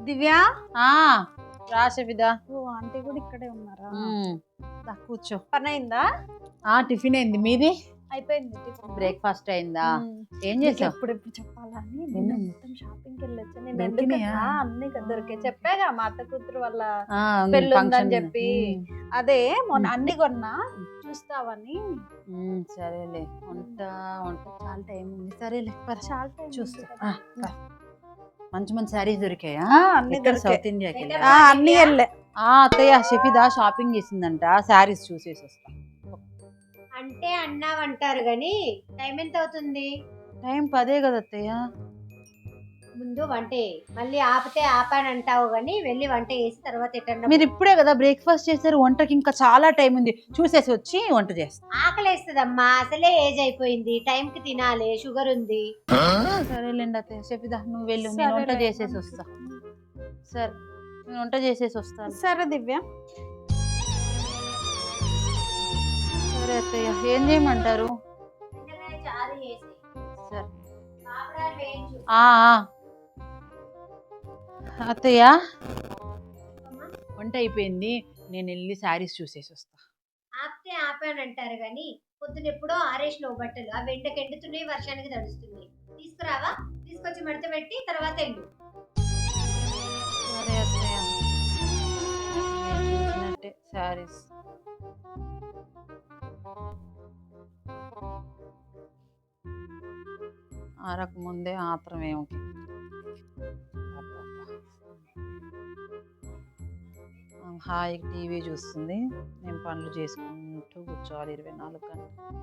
దివ్య? ఆ రా షఫిదా ఓ ఆంటీ కూడా ఇక్కడే ఉన్నారా. దా, కూర్చో. పని అయిందా ఆ టిఫిన్ అయింది. మీది? అయిపోయింది టిఫిన్. బ్రేక్ఫాస్ట్ అయిందా. ఏం నీకు చేసావు? ఎప్పుడు ఎప్పుడు చెప్పాలని? నేను ఏమైంది? మొత్తం షాపింగ్ వెళ్ళొచ్చు? నేను దొరికినాయా? అన్ని దొరికాయి. చెప్పాగా మా అత్త కూతురు వల్ల పెళ్ళి ఉందని. చెప్పి. అదే మొన్న. అన్ని కొన్నా. చూస్తావని? సరేలే. వంట వంట. చాలా టైం ఉంది. సరేలే పద. చాలా చూస్తా. ఆ. పద. మంచి మంచి శారీస్ దొరికాయా? అన్ని. సౌత్ ఇండియాకి అన్ని వెళ్ళే. ఆ అత్తయ్య షఫిదా షాపింగ్ చేసిందంట శారీస్ చూసేసి వస్తా. అంటే అన్నావంటారు గాని టైం ఎంత అవుతుంది టైం పదే కదా అత్తయ్య. ముందు వంటే మళ్ళీ ఆపితే ఆపాని అంటావు గాని వెళ్ళి వంట చేసి తర్వాత ఎట్టన్నా మీరు ఇప్పుడే కదా బ్రేక్ఫాస్ట్ చేశారు వంటకి ఇంకా చాలా టైం ఉంది. చూసేసి వచ్చి వంట చేస్తా. ఆకలేస్తుందమ్మా అసలే ఏజ్ అయిపోయింది. టైం కి తినాలి షుగర్ ఉంది. సరేలేండి అత్తయ్య షఫిదా నువ్వు వెళ్ళు నేను వంట. చేసేసి వస్తా. సరే నేను వంట చేసేసి వస్తాను. సరే దివ్య. సరే అత్తయ్య ఏం చేయమంటారు? చారు చేసి సరే. ఆ. అత్తయ్య. వంట అయిపోయింది. నేను వెళ్ళి శారీస్ చూసేసి వస్తా. ఆపితే ఆపాని అంటారు గాని పొద్దున ఎప్పుడో ఆరేసిన బట్టలు. ఆ వెంటకి ఎండుతున్నాయి వర్షానికి తడుస్తున్నాయి. తీసుకురావా? తీసుకొచ్చి మడత పెట్టి తర్వాత సరే అత్తయ్య. చూసినట్టే శారీస్. ఆరక ముందే ఆత్రం ఏమిటి హాయిగా టీవీ చూస్తుంది. నేను పనులు చేసుకుంటూ కూర్చోవాలి ఇరవై నాలుగు గంటలు.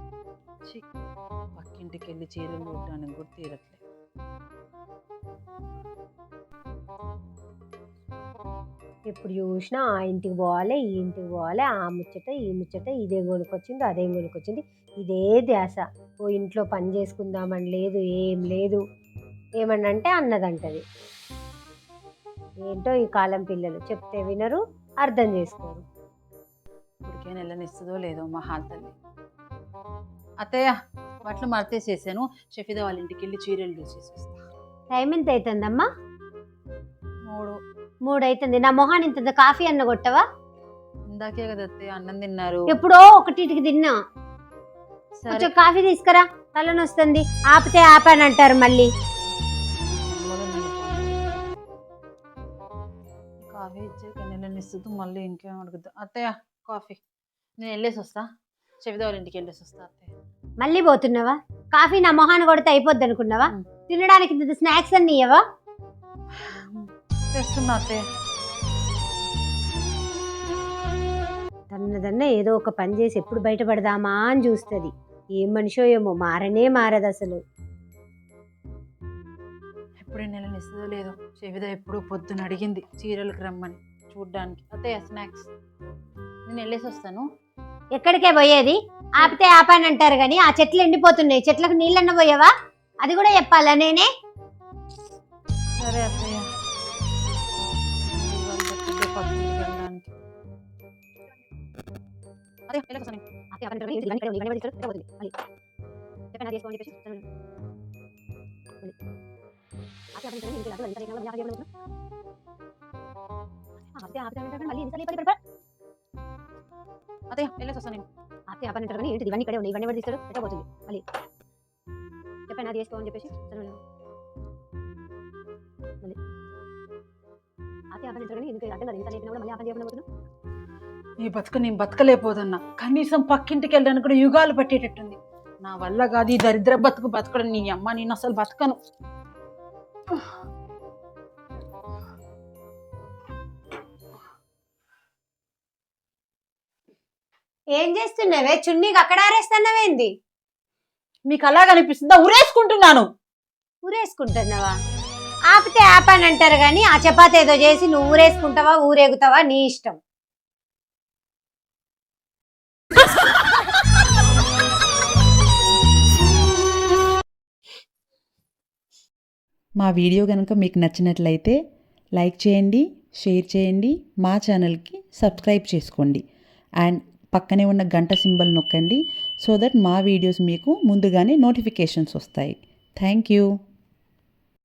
ఛీ, పక్కింటికి వెళ్ళి చీరలు చూడడానికి కూడా తీరట్లేదు ఎప్పుడు చూసినా ఆ ఇంటికి పోవాలి ఈ ఇంటికి పోవాలి ఆ ముచ్చట ఈ ముచ్చట ఇదే గొనుకొచ్చింది అదే గొనుకొచ్చింది ఇదే ధ్యాస. ఓ ఇంట్లో పని చేసుకుందామని లేదు ఏం లేదు. ఏమనంటే అన్నదంటది. ఏంటో ఈ కాలం పిల్లలు చెప్తే వినరు. అర్థం చేసుకోరు. ఇప్పటికే నెలనిస్తుందో లేదో మా హాల్ తల్లి అత్తయ్య బట్టలు మడతేసేసాను. షఫీదా వాళ్ళ ఇంటికి వెళ్ళి చీరలు చూసేసి వస్తా టైం ఎంత అవుతుందమ్మా మూడు. మూడు అవుతుంది నా మొహాన్ని ఇంత కాఫీ అన్న కొట్టవా? ఇందాకే కదా అత్తయ్య అన్నం తిన్నారు. ఎప్పుడో ఒకటికి తిన్నా. కొంచెం కాఫీ తీసుకురా. తలనొస్తుంది. ఆపితే ఆపాని అంటారు మళ్ళీ. కాఫీ ఇచ్చాక నెలనిస్తుంది మళ్ళీ ఇంకేం అడుగుద్దా. అత్తయ్య కాఫీ. నేను వెళ్ళేసి వస్తా. షఫీదా వాళ్ళ ఇంటికి వెళ్ళేసి వస్తా అత్తయ్య. మళ్ళీ పోతున్నావా? కాఫీ నా మొహాన్ని కొడితే అయిపోద్ది అనుకున్నావా. తినడానికి ఇంత స్నాక్స్ అన్ని ఇయ్యవా? తెస్తున్నా అత్తయ్య. తన్నదన్న ఏదో ఒక పని చేసి ఎప్పుడు బయటపడదామా అని చూస్తుంది. ఏం మనిషో ఏమో మారనే మారదు అసలు. ఎప్పుడు నెలనిస్తుందో లేదో ఎప్పుడు పొద్దున అడిగింది చీరలకు రమ్మని చూడ్డానికి. అత్తయ్య స్నాక్స్ నేను వెళ్ళేసి వస్తాను. ఎక్కడికే పోయేది? ఆపితే ఆపాని అంటారు కానీ ఆ చెట్లు ఎండిపోతున్నాయి. చెట్లకు నీళ్ళన్న పోయావా? అది కూడా చెప్పాలా నేనే? సరే అత్తయ్య. ఇవాళ పొద్దున్నే అదే నేను. అత్తయ్య ఏంటి ఇవన్నీ ఇక్కడే ఉన్నాయి ఇవన్నీ ఎవరు తీస్తారు ఎట్లా పోతుంది? మళ్ళీ. చెప్పాను అది వేసుకో అని చెప్పేసి మళ్ళీ. ఆపని అంటారు కానీ ఎందుకు అర్థం ఇంత లేపినా కూడా మళ్ళీ ఆపని చేయకుండా పోతున్నావు ఈ బతుకు నేను బతకలేకపోతున్నా. కనీసం పక్కింటికి వెళ్ళడానికి కూడా యుగాలు పట్టేటట్టుంది. నా వల్ల కాదు ఈ దరిద్ర బతుకు బతకడం నీ అమ్మ నేను అసలు బతకను. ఏం చేస్తున్నావే? చున్నీకి అక్కడ ఆరేస్తున్నావేంది? మీకు అలా కనిపిస్తుందా? ఉరేసుకుంటున్నాను. ఊరేసుకుంటున్నావా ఆపితే ఆపని అంటారు కానీ ఆ చపాతి ఏదో చేసి నువ్వు ఊరేసుకుంటావా ఊరేగుతావా? నీ ఇష్టం. మా వీడియో కనుక మీకు నచ్చినట్లయితే లైక్ చేయండి షేర్ చేయండి మా ఛానల్కి సబ్స్క్రైబ్ చేసుకోండి. అండ్ పక్కనే ఉన్న గంట సింబల్ నొక్కండి సో దట్ మా వీడియోస్ మీకు ముందుగానే నోటిఫికేషన్స్ వస్తాయి. Thank you.